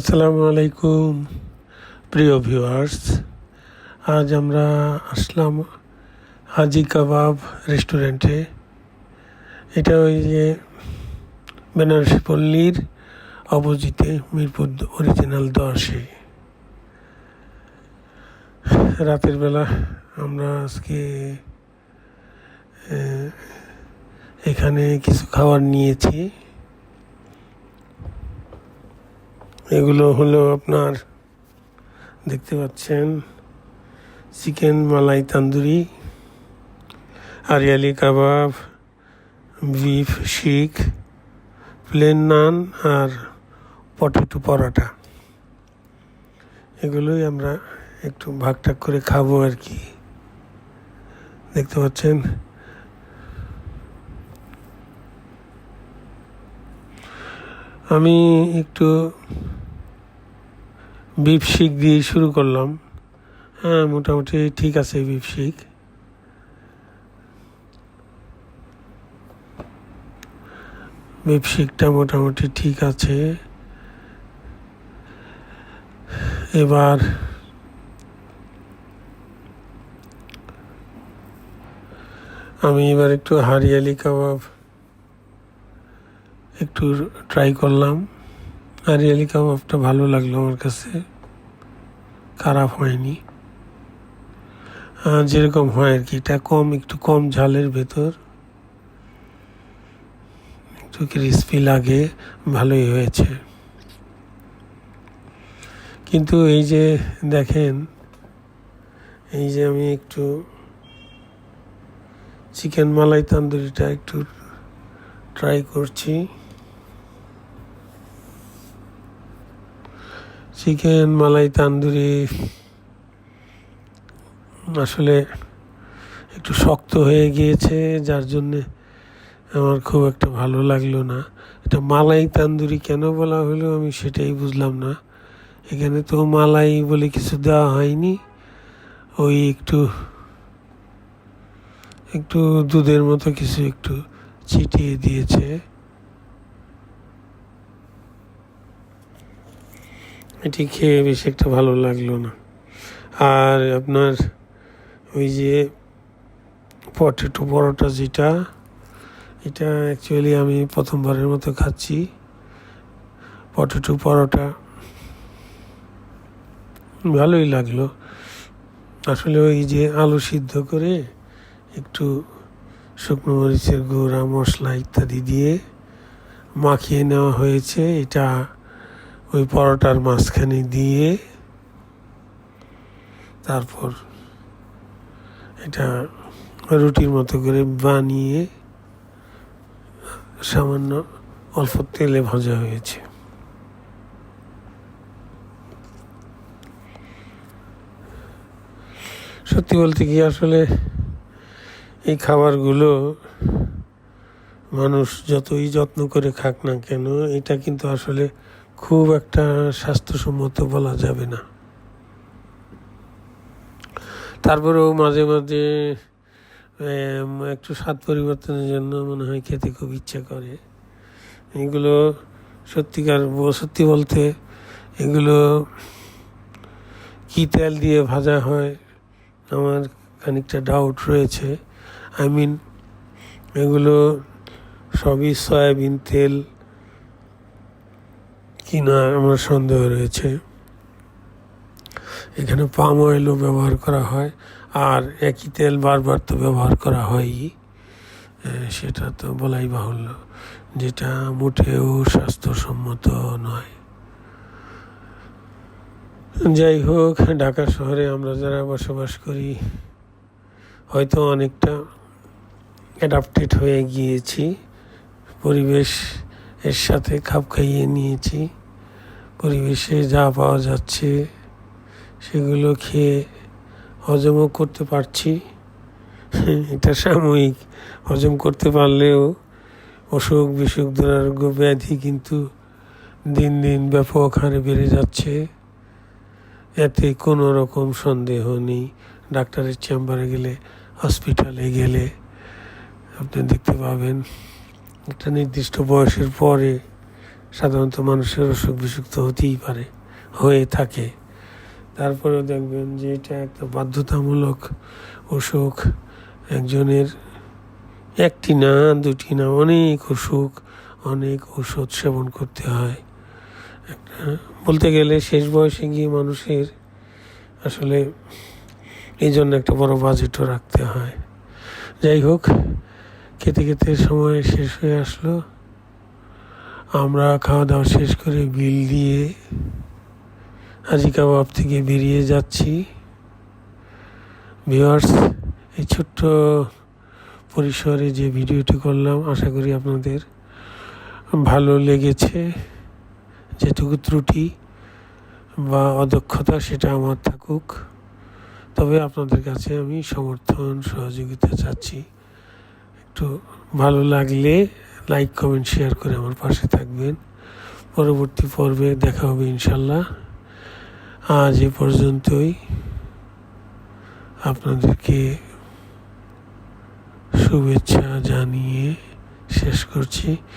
আসসালামু আলাইকুম, প্রিয় ভিউয়ার্স। আজ আমরা আসলাম হাজি কাবাব রেস্টুরেন্টে। এটা ওই যে বেনারসি পল্লীর অপোজিটে মিরপুর অরিজিনাল দশে রাতের বেলা আমরা আজকে এখানে কিছু খাবার নিয়েছি। এগুলো হলো আপনার দেখতে পাচ্ছেন, চিকেন মালাই তান্দুরি, আরিয়ালি কাবাব, বিফ শিক প্লেন নান আর পটেটো পরোটা। এগুলোই আমরা একটু ভাগ টাগ করে খাব আর কি। দেখতে পাচ্ছেন? আমি একটু বিফ শিক দিয়ে শুরু করলাম। হ্যাঁ মোটামুটি ঠিক আছে বিফ শিক। বিফ শিকটা মোটামুটি ঠিক আছে। এবার আমি এবার একটু হারিয়ালি কাবাব একটু ট্রাই করলাম। হারিয়ালি কাবাবটা ভালো লাগল আমার কাছে। খারাপ হয়নি। যেরকম হয় আর কি। এটা কম, একটু কম ঝালের ভেতর। একটু ক্রিস্পি লাগে, ভালোই হয়েছে। কিন্তু এই যে দেখেন, এই যে আমি একটু চিকেন মালাই তান্দুরিটা একটু ট্রাই করছি। চিকেন, মালাই, তান্দুরি। আসলে একটু শক্ত হয়ে গিয়েছে, যার জন্যে আমার খুব একটা ভালো লাগল না। এটা মালাই, তান্দুরি কেন বলা হলো আমি সেটাই বুঝলাম না। এখানে তো মালাই বলে কিছু দেওয়া হয়নি। ওই একটু একটু দুধের মতো কিছু একটু ছিটিয়ে দিয়েছে। এটি খেয়ে বেশি একটা ভালো লাগল না। আর আপনার ওই যে পটেটো পরোটা যেটা, এটা অ্যাকচুয়ালি আমি প্রথমবারের মতো খাচ্ছি। পটেটো পরোটা ভালোই লাগল। আসলে ওই যে আলু সিদ্ধ করে একটু শুকনো মরিচের গুঁড়া, মশলা ইত্যাদি দিয়ে মাখিয়ে নেওয়া হয়েছে। এটা ওই পরোটার মাঝখানে দিয়ে তারপর এটা রুটির মতো করে বানিয়ে সামান্য অল্প তেলে ভাজা হয়েছে। সত্যি বলতে কি আসলে এই খাবারগুলো মানুষ যতই যত্ন করে খাক না কেন, এটা কিন্তু আসলে খুব একটা স্বাস্থ্যসম্মত বলা যাবে না। তারপরেও মাঝে মাঝে একটু স্বাদ পরিবর্তনের জন্য মনে হয় খেতে খুব ইচ্ছা করে। এগুলো সত্যিকার সত্যি বলতে এগুলো কী তেল দিয়ে ভাজা হয় আমার খানিকটা ডাউট রয়েছে। আই মিন এগুলো সবই সয়াবিন তেল কিনা আমার সন্দেহ রয়েছে। এখানে পাম অয়েলও ব্যবহার করা হয়, আর একই তেল বারবার তো ব্যবহার করা হয়ই। সেটা তো বলাই বাহুল্য, যেটা মোটেও স্বাস্থ্যসম্মত নয়। যাই হোক, ঢাকা শহরে আমরা যারা বসবাস করি, হয়তো অনেকটা অ্যাডাপ্টেড হয়ে গিয়েছি। পরিবেশ এর সাথে খাপ খাইয়ে নিয়েছি। পরিবেশে যা পাওয়া যাচ্ছে, সেগুলো খেয়ে হজমও করতে পারছি। এটা সাময়িক। হজম করতে পারলেও অসুখ বিসুখ দুরারোগ্য ব্যাধি কিন্তু দিন দিন ব্যাপক হারে বেড়ে যাচ্ছে। এতে কোনো রকম সন্দেহ নেই। ডাক্তারের চেম্বারে গেলে, হসপিটালে গেলে আপনি দেখতে পাবেন। একটা নির্দিষ্ট বয়সের পরে সাধারণত মানুষের অসুখ বিসুক্ত হতেই পারে, হয়ে থাকে। তারপরেও দেখবেন যে এটা একটা বাধ্যতামূলক অসুখ। একজনের একটি না, দুটি না, অনেক অসুখ, অনেক ওষুধ সেবন করতে হয়। একটা বলতে গেলে শেষ বয়সে গিয়ে মানুষের আসলে এই জন্য একটা বড় বাজেটও রাখতে হয়। যাই হোক, খেতে খেতে সময় শেষ হয়ে আসলো। আমরা খাওয়া দাওয়া শেষ করে বিল দিয়ে হাজি কাবাব থেকে বেরিয়ে যাচ্ছি। ভিওয়ার্স এই ছোট্ট পরিসরে যে ভিডিওটি করলাম, আশা করি আপনাদের ভালো লেগেছে। যেটুকু ত্রুটি বা অদক্ষতা সেটা আমার থাকুক। তবে আপনাদের কাছে আমি সমর্থন, সহযোগিতা চাচ্ছি। একটু ভালো লাগলে লাইক কমেন্ট শেয়ার করে আমার পাশে থাকবেন। পরবর্তী পর্বে দেখা হবে ইনশাল্লাহ আজ এ পর্যন্তই। আপনাদেরকে শুভেচ্ছা জানিয়ে শেষ করছি।